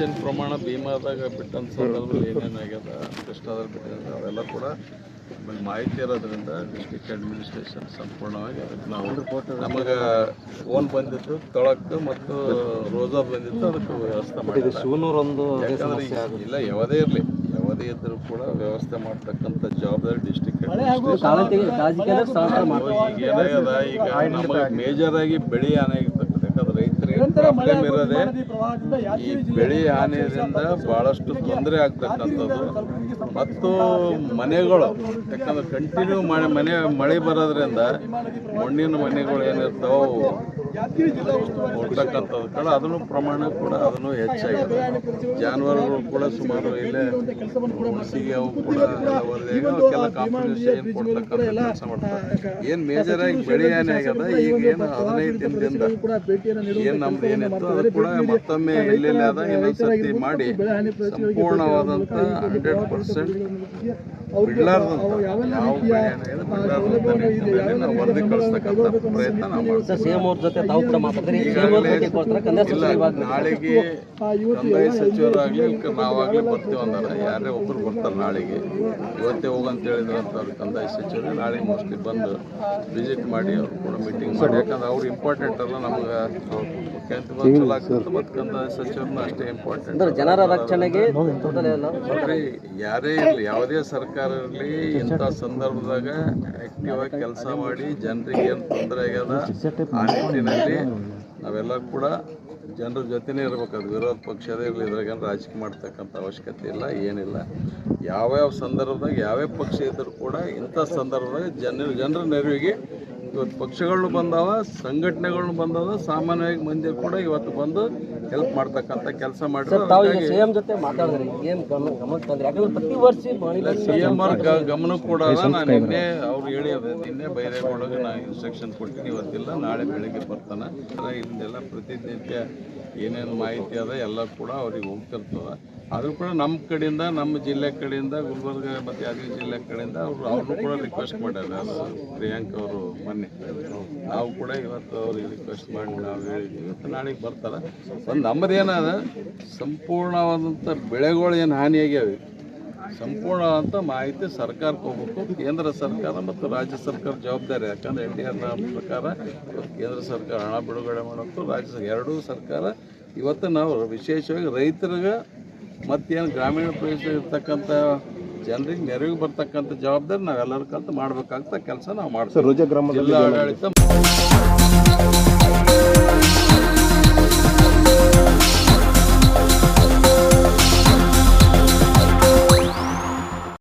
ಹೆಚ್ಚಿನ ಪ್ರಮಾಣ ಭೀಮಾದಾಗ ಬಿಟ್ಟಂತ ಸಂದರ್ಭದಲ್ಲಿ ಏನೇನಾಗ್ಯದ ಕೃಷ್ಣಾದಲ್ಲಿ ಬಿಟ್ಟಿದೆ ಅವೆಲ್ಲ ಕೂಡ ಆಮೇಲೆ ಮಾಹಿತಿ ಇರೋದ್ರಿಂದ ಡಿಸ್ಟ್ರಿಕ್ಟ್ ಅಡ್ಮಿನಿಸ್ಟ್ರೇಷನ್ ಸಂಪೂರ್ಣವಾಗಿ ಅದಕ್ಕೆ ನಾವು ನಮಗೆ ಫೋನ್ ಬಂದಿತ್ತು ತೊಳಕ್ಕೆ ಮತ್ತು ರೋಜಾ ಬಂದಿತ್ತು ಅದಕ್ಕೆ ವ್ಯವಸ್ಥೆ ಮಾಡಿದ್ವಿ ಶಿವನೂರೊಂದು ಯಾಕಂದ್ರೆ ಇಲ್ಲ ಯಾವುದೇ ಇರಲಿ ಯಾವುದೇ ಇದ್ದರೂ ಕೂಡ ವ್ಯವಸ್ಥೆ ಮಾಡ್ತಕ್ಕಂಥ ಜವಾಬ್ದಾರಿ ಡಿಸ್ಟ್ರಿಕ್ಟ್ ಈಗ ಏನಾಗ್ಯದ ಈಗ ನಮಗೆ ಮೇಜರ್ ಆಗಿ ಬೆಳೆ ಹಾನಿ ಆಗಿರ್ತಕ್ಕಂಥ ಯಾಕಂದ್ರೆ ರೈತರಿಗೆ ಪ್ರಾಬ್ಲಮ್ ಇರೋದೇ ಈ ಬೆಳೆ ಹಾನಿಯಿಂದ ಬಹಳಷ್ಟು ತೊಂದರೆ ಆಗ್ತಕ್ಕಂಥದ್ದು. ಮತ್ತು ಮನೆಗಳು ಯಾಕಂದ್ರೆ ಕಂಟಿನ್ಯೂ ಮಳೆ ಮನೆ ಮಳೆ ಬರೋದ್ರಿಂದ ಮಣ್ಣಿನ ಮನೆಗಳು ಏನಿರ್ತಾವೆ ಕೊಡ್ತಕ್ಕಂಥದ್ದು ಕೂಡ ಅದನ್ನು ಪ್ರಮಾಣ ಕೂಡ ಅದನ್ನು ಹೆಚ್ಚಾಗಿದೆ. ಜಾನುವಾರುಗಳು ಕೂಡ ಸುಮಾರು ಇಲ್ಲೇ ಹುಣಸಿಗೆ ಅವು ಕೂಡ ವರದಿಯಾಗಿ ಕಾಂಪಿಟೇಷನ್ ಕೊಡ್ತಕ್ಕಂಥ ಕೆಲಸ ಮಾಡ್ತಾರೆ. ಏನು ಮೇಜರ್ ಆಗಿ ಬೆಳೆ ಏನೇ ಆಗ್ಯದ ಈಗ ಏನು ಹದಿನೈದು ದಿನದಿಂದ ಏನು ನಮ್ದು ಏನಿತ್ತು ಅದು ಕೂಡ ಮತ್ತೊಮ್ಮೆ ಎಲ್ಲೆಲ್ಲಿ ಅದ ಇನ್ನೊಂದ್ಸತಿ ಮಾಡಿ. ಸಂಪೂರ್ಣವಾದಂಥ ಹಂಡ್ರೆಡ್ ಪರ್ಸೆಂಟ್ ಸಿಎಂ ಅವ್ರ ಜೊತೆ ತಾವು ಕೂಡ ನಾಳೆಗೆ ಕಂದಾಯ ಸಚಿವರಾಗ್ಲಿ ನಾವು ನಾವಾಗ್ಲಿ ಬರ್ತೀವಿ ಅಂದಾರ ಯಾರೇ ಒಬ್ರು ಬರ್ತಾರೆ ನಾಳೆಗೆ. ಇವತ್ತೇ ಹೋಗಂತ ಹೇಳಿದ್ರಂತ ಅವ್ರು ಕಂದಾಯ ಸಚಿವರು ನಾಳೆ ಮೋಸ್ಟ್ಲಿ ಬಂದು ವಿಸಿಟ್ ಮಾಡಿ ಅವ್ರು ಕೂಡ ಮೀಟಿಂಗ್ ಮಾಡಿ. ಯಾಕಂದ್ರೆ ಅವ್ರು ಇಂಪಾರ್ಟೆಂಟ್ ಅಲ್ಲ ನಮ್ಗೆ ಮತ್ತು ಕಂದಾಯ ಸಚಿವರನ್ನ ಅಷ್ಟೇ ಇಂಪಾರ್ಟೆಂಟ್ ಜನರ ರಕ್ಷಣೆಗೆ ಯಾರೇ ಇರಲಿ ಯಾವುದೇ ಸರ್ಕಾರ ಇರಲಿ ಇಂಥ ಸಂದರ್ಭದಾಗ ಆಕ್ಟಿವ್ ಆಗಿ ಕೆಲಸ ಮಾಡಿ ಜನರಿಗೆ ಏನು ತೊಂದರೆ ಆಗ್ಯದ, ಆ ನಿಟ್ಟಿನಲ್ಲಿ ನಾವೆಲ್ಲ ಕೂಡ ಜನರ ಜೊತೆನೇ ಅದು ವಿರೋಧ ಪಕ್ಷದೇ ಇರಲಿ, ಇದ್ರಾಗ ರಾಜಕೀಯ ಮಾಡ್ತಕ್ಕಂಥ ಅವಶ್ಯಕತೆ ಇಲ್ಲ, ಏನಿಲ್ಲ. ಯಾವ್ಯಾವ ಸಂದರ್ಭದಾಗ ಯಾವ್ಯಾವ ಪಕ್ಷ ಇದ್ದರೂ ಕೂಡ ಇಂಥ ಸಂದರ್ಭದಾಗ ಜನರ ಜನರ ನೆರವಿಗೆ ಇವತ್ತು ಪಕ್ಷಗಳು ಬಂದಾವ ಸಂಘಟನೆಗಳು ಬಂದವ ಸಾಮಾನ್ಯವಾಗಿ ಮಂದಿ ಕೂಡ ಇವತ್ತು ಬಂದು ಹೆಲ್ಪ್ ಮಾಡ್ತಕ್ಕಂಥ ಕೆಲಸ ಮಾಡಿದ್ರು. ಗಮನ ಕೂಡ ನಾನು ನಿನ್ನೆ ಅವ್ರು ಹೇಳಿ ನಿನ್ನೆ ನಿನ್ನೆ ಬೈರೇಗೌಡಗೆ ನಾ ಇನ್ಸ್ಟ್ರಕ್ಷನ್ ಕೊಟ್ಟಿನಿ ಇವತ್ತಿಲ್ಲ ನಾಳೆ ಬೆಳಿಗ್ಗೆ ಬರ್ತಾನೆ. ಅದ್ರ ಇಲ್ಲೆಲ್ಲ ಪ್ರತಿನಿತ್ಯ ಏನೇನು ಮಾಹಿತಿ ಅದ ಎಲ್ಲ ಕೂಡ ಅವ್ರಿಗೆ ಹೋಗ್ತಿರ್ತದ. ಆದರೂ ಕೂಡ ನಮ್ಮ ಕಡೆಯಿಂದ, ನಮ್ಮ ಜಿಲ್ಲೆ ಕಡೆಯಿಂದ, ಗುಲ್ಬರ್ಗ ಮತ್ತು ಯಾದಗಿರಿ ಜಿಲ್ಲೆ ಕಡೆಯಿಂದ ಅವರು ಅವ್ರನ್ನೂ ಕೂಡ ರಿಕ್ವೆಸ್ಟ್ ಮಾಡ್ಯಾರ ಪ್ರಿಯಾಂಕ್ ಅವರು ಮೊನ್ನೆ. ನಾವು ಕೂಡ ಇವತ್ತು ಅವ್ರಿಗೆ ರಿಕ್ವೆಸ್ಟ್ ಮಾಡಿ ನಾವು ಇವತ್ತು ನಾಳೆಗೆ ಬರ್ತಾರೆ. ಒಂದು ನಮ್ಮದೇನದ ಸಂಪೂರ್ಣವಾದಂಥ ಬೆಳೆಗಳು ಏನು ಹಾನಿಯಾಗ್ಯಾವೆ? ಸಂಪೂರ್ಣವಾದಂಥ ಮಾಹಿತಿ ಸರ್ಕಾರಕ್ಕೆ ಹೋಗ್ಬೇಕು. ಕೇಂದ್ರ ಸರ್ಕಾರ ಮತ್ತು ರಾಜ್ಯ ಸರ್ಕಾರ ಜವಾಬ್ದಾರಿ. ಯಾಕಂದ್ರೆ ಎನ್ ಡಿ ಆರ್ನ ಪ್ರಕಾರ ಕೇಂದ್ರ ಸರ್ಕಾರ ಹಣ ಬಿಡುಗಡೆ ಮಾಡೋಕ್ಕೂ ರಾಜ್ಯ ಎರಡೂ ಸರ್ಕಾರ ಇವತ್ತು ನಾವು ವಿಶೇಷವಾಗಿ ರೈತರಿಗೆ ಮತ್ತೇನು ಗ್ರಾಮೀಣ ಪ್ರದೇಶ ಇರ್ತಕ್ಕಂಥ ಜನರಿಗೆ ನೆರವಿಗೆ ಬರ್ತಕ್ಕಂಥ ಜವಾಬ್ದಾರಿ ನಾವೆಲ್ಲರೂ ಕಲ್ತು ಮಾಡಬೇಕಾಗ್ತ ಕೆಲಸ ನಾವು ಮಾಡ್ತೀವಿ. ಜಿಲ್ಲಾ ಆಡಳಿತ